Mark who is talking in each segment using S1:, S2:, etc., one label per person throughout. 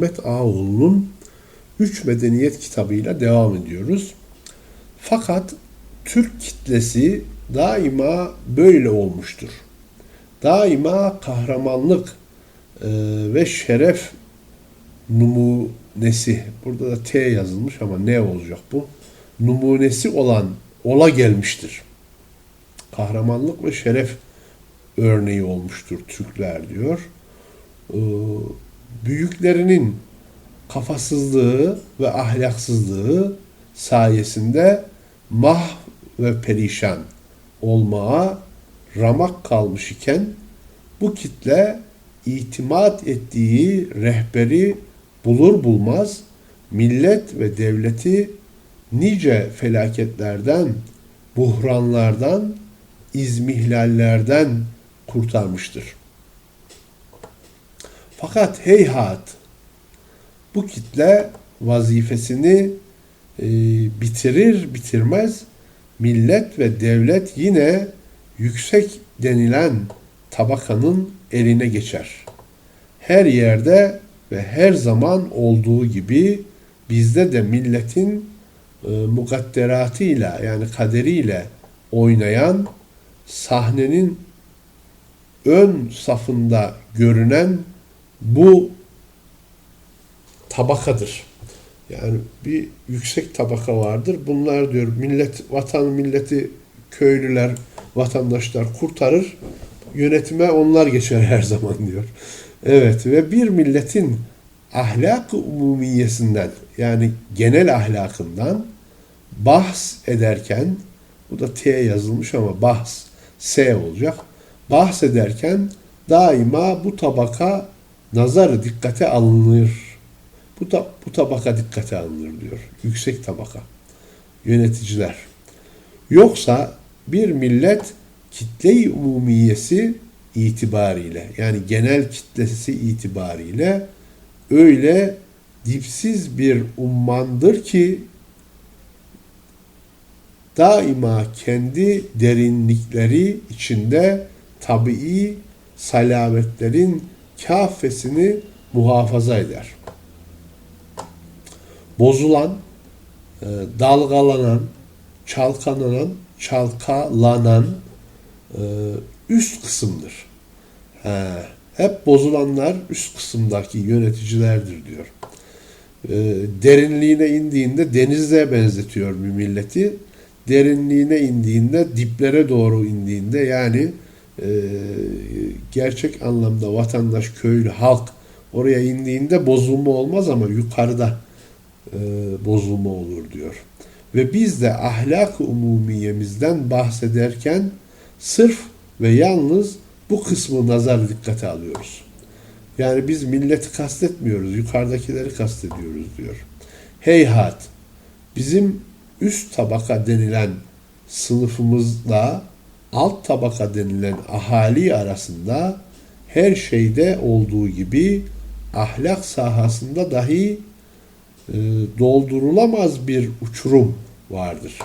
S1: Ahmet Ağoğlu'nun Üç Medeniyet kitabıyla devam ediyoruz. Fakat Türk kitlesi daima böyle olmuştur. Daima kahramanlık e, ve şeref numunesi, burada da T yazılmış ama ne olacak bu? Numunesi olan ola gelmiştir. Kahramanlık ve şeref örneği olmuştur Türkler diyor. Büyüklerinin kafasızlığı ve ahlaksızlığı sayesinde mah ve perişan olmaya ramak kalmış iken bu kitle itimat ettiği rehberi bulur bulmaz millet ve devleti nice felaketlerden, buhranlardan, izmihlallerden kurtarmıştır. Fakat heyhat bu kitle vazifesini e, bitirir bitirmez millet ve devlet yine yüksek denilen tabakanın eline geçer. Her yerde ve her zaman olduğu gibi bizde de milletin e, mukadderatıyla yani kaderiyle oynayan sahnenin ön safında görünen bu tabakadır. Yani bir yüksek tabaka vardır. Bunlar diyor millet, vatan milleti, köylüler, vatandaşlar kurtarır. Yönetime onlar geçer her zaman diyor. Evet ve bir milletin ahlak-ı umumiyesinden yani genel ahlakından bahs ederken bu da T yazılmış ama bahs S olacak. Bahs ederken daima bu tabaka nazarı dikkate alınır. Bu, da, bu tabaka dikkate alınır diyor. Yüksek tabaka. Yöneticiler. Yoksa bir millet kitle-i umumiyesi itibariyle yani genel kitlesi itibariyle öyle dipsiz bir ummandır ki daima kendi derinlikleri içinde tabii salavetlerin kafesini muhafaza eder. Bozulan, e, dalgalanan, çalkalanan, çalkalanan e, üst kısımdır. hep bozulanlar üst kısımdaki yöneticilerdir diyor. E, derinliğine indiğinde denize benzetiyor bir milleti. Derinliğine indiğinde, diplere doğru indiğinde yani e, gerçek anlamda vatandaş, köylü, halk oraya indiğinde bozulma olmaz ama yukarıda e, bozulma olur diyor. Ve biz de ahlak-ı umumiyemizden bahsederken sırf ve yalnız bu kısmı nazar dikkate alıyoruz. Yani biz milleti kastetmiyoruz, yukarıdakileri kastediyoruz diyor. Heyhat, bizim üst tabaka denilen sınıfımızla alt tabaka denilen ahali arasında her şeyde olduğu gibi ahlak sahasında dahi e, doldurulamaz bir uçurum vardır.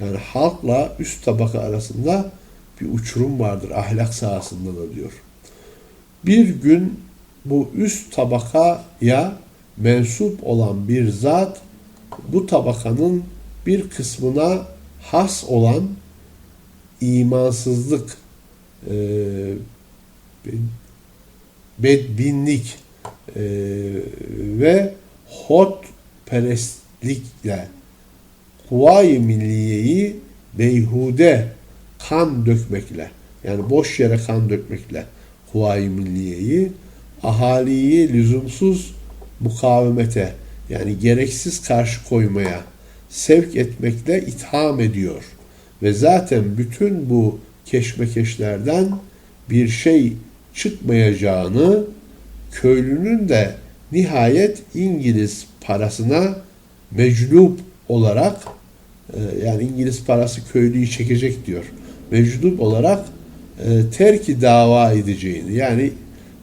S1: Yani halkla üst tabaka arasında bir uçurum vardır ahlak sahasında da diyor. Bir gün bu üst tabakaya mensup olan bir zat bu tabakanın bir kısmına has olan imansızlık, e, bedbinlik e, ve hotperestlikle kuvayi milliyeyi beyhude kan dökmekle yani boş yere kan dökmekle kuvayi milliyeyi ahaliyi lüzumsuz mukavemete yani gereksiz karşı koymaya sevk etmekle itham ediyor. Ve zaten bütün bu keşmekeşlerden bir şey çıkmayacağını köylünün de nihayet İngiliz parasına meclup olarak e, yani İngiliz parası köylüyü çekecek diyor. Meclup olarak e, terki dava edeceğini yani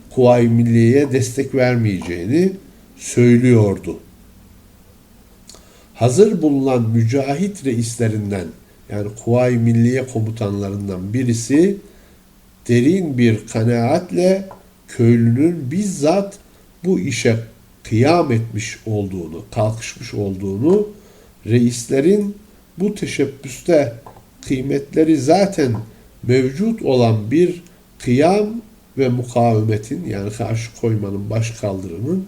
S1: Kuvayi Milliye'ye destek vermeyeceğini söylüyordu. Hazır bulunan mücahit reislerinden yani Kuvayi Milliye komutanlarından birisi derin bir kanaatle köylünün bizzat bu işe kıyam etmiş olduğunu, kalkışmış olduğunu, reislerin bu teşebbüste kıymetleri zaten mevcut olan bir kıyam ve mukavemetin yani karşı koymanın baş kaldırının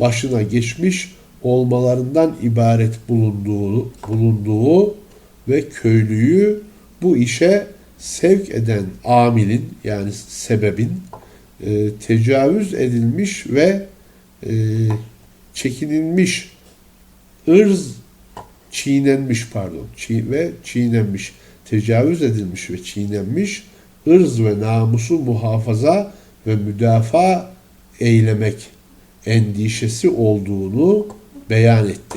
S1: başına geçmiş olmalarından ibaret bulunduğu, bulunduğu ve köylüyü bu işe sevk eden amilin yani sebebin e, tecavüz edilmiş ve e, çekinilmiş ırz çiğnenmiş pardon çiğ ve çiğnenmiş tecavüz edilmiş ve çiğnenmiş ırz ve namusu muhafaza ve müdafaa eylemek endişesi olduğunu beyan etti.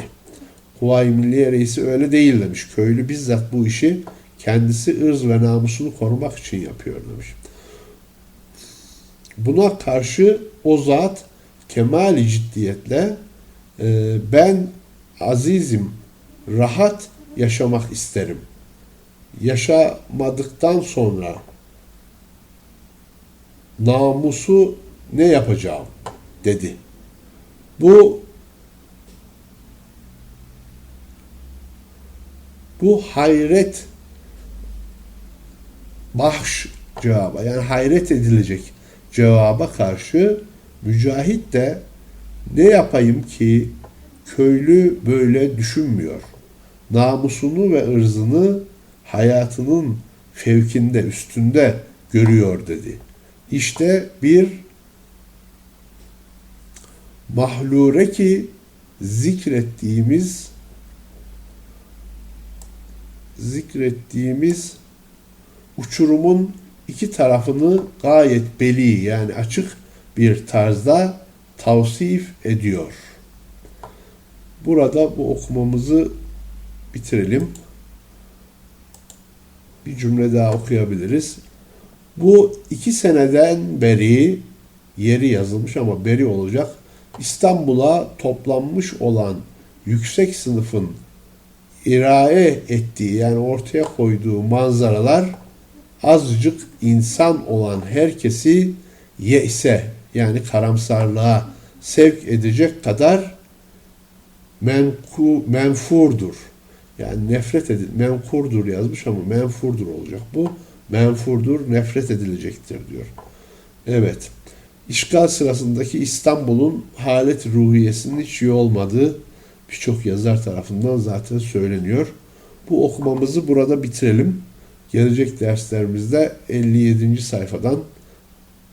S1: Kuvayi Milliye Reisi öyle değil demiş. Köylü bizzat bu işi kendisi ırz ve namusunu korumak için yapıyor demiş. Buna karşı o zat kemali ciddiyetle e, ben azizim rahat yaşamak isterim. Yaşamadıktan sonra namusu ne yapacağım dedi. Bu bu hayret bahş cevaba yani hayret edilecek cevaba karşı mücahit de ne yapayım ki köylü böyle düşünmüyor. Namusunu ve ırzını hayatının fevkinde, üstünde görüyor dedi. İşte bir mahlure ki zikrettiğimiz zikrettiğimiz uçurumun iki tarafını gayet beli yani açık bir tarzda tavsif ediyor. Burada bu okumamızı bitirelim. Bir cümle daha okuyabiliriz. Bu iki seneden beri yeri yazılmış ama beri olacak. İstanbul'a toplanmış olan yüksek sınıfın irae ettiği yani ortaya koyduğu manzaralar azıcık insan olan herkesi ye'se yani karamsarlığa sevk edecek kadar menku, menfurdur. Yani nefret edil, menkurdur yazmış ama menfurdur olacak. Bu menfurdur, nefret edilecektir diyor. Evet. İşgal sırasındaki İstanbul'un halet ruhiyesinin hiç iyi olmadığı birçok yazar tarafından zaten söyleniyor. Bu okumamızı burada bitirelim. Gelecek derslerimizde 57. sayfadan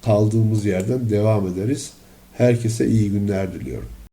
S1: kaldığımız yerden devam ederiz. Herkese iyi günler diliyorum.